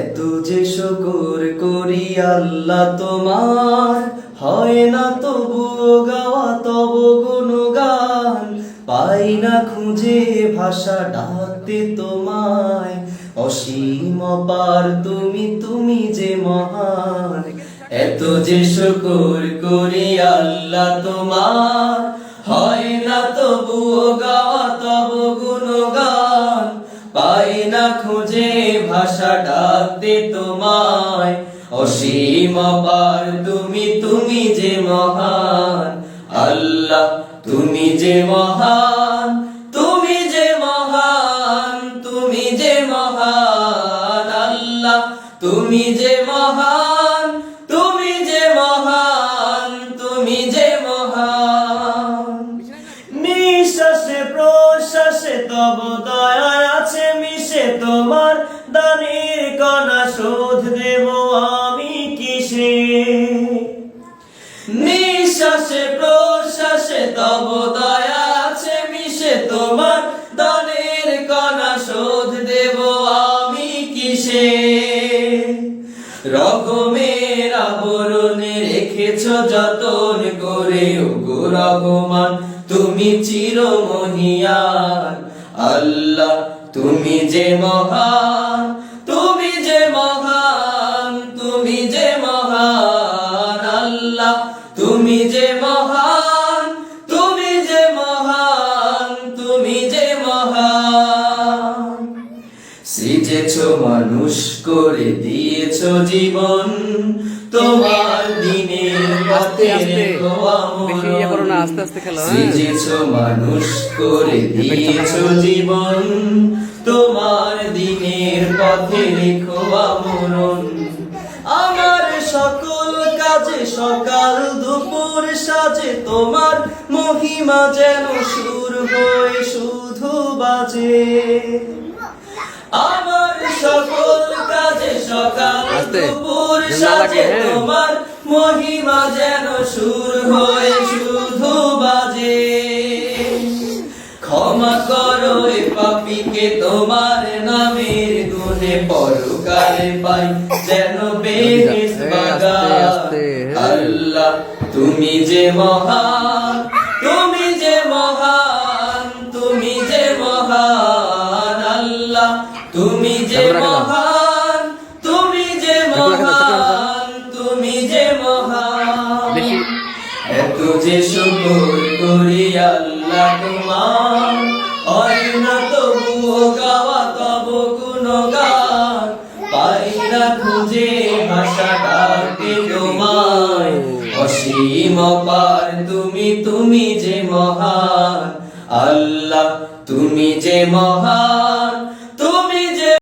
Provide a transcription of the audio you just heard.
এত যে শুকুর করি আল্লাহ তোমার, হয় না তবু গাওয়া তব গুণগান। পাই না খুঁজে ভাষা ডাকতে তোমায়, অসীম পার তুমি তুমি যে মহান। এত যে শুকুর করি আল্লাহ তোমার, হয় ভাষা ডাকতে তোমায়। অসীম পার তুমি তুমি যে মহান। আল্লাহ, তুমি যে মহান, তুমি যে মহান, তুমি যে মহান। আল্লাহ, তুমি যে মহান, তুমি যে মহান, তুমি যে মহান। নিঃশ্বাসে, প্রশ্বাসে তব দয়া আছে মিশে তোমার দানের কণা শোধ দেব আমি কিসে? নিঃশ্বাসে, প্রশ্বাসে তব দয়া আছে মিশে, তোমার দানের কণা শোধ দেব আমি কিসে? রকমের আবরণে রেখেছ যতন করে, ওগো রহমান তুমি চির মহিয়ান আল্লাহ, তুমি যে মহান। সৃজেছ মানুষ করে দিয়েছ জীবন। তোমার দিনের বেশি ইয়ে হ্যাঁ। সৃজেছ মানুষ করে দিয়েছ জীবন। তোমার দিনের পথে রেখো আমরণ। আমার সকল কাজে সকাল দুপুর সাজে তোমার মহিমা যেন সুর হয়ে শুধু বাজে। আমার সকল কাজে সকাল দুপুর সাজে হ্যাঁ। তোমার মহিমা যেন সুর হয়ে শুধু বাজে ক্ষমা করো এ পাপিকে তোমার নামের গুণে পরকালে পাই যেন বেহেস বাগান আস্তে, হ্যাঁ। আল্লাহ তুমি যে মহান যে। মহান তুমি যে। মহান তুমি যে মহান। এত যে শুকর করি আল্লাহ তোমার হয় না তবুও গাওয়া তব গুণগান। পাই না খুঁজে ভাষা ডাকে তোমায় অসীম পার তুমি তুমি যে মহান। আল্লাহ তুমি যে মহান।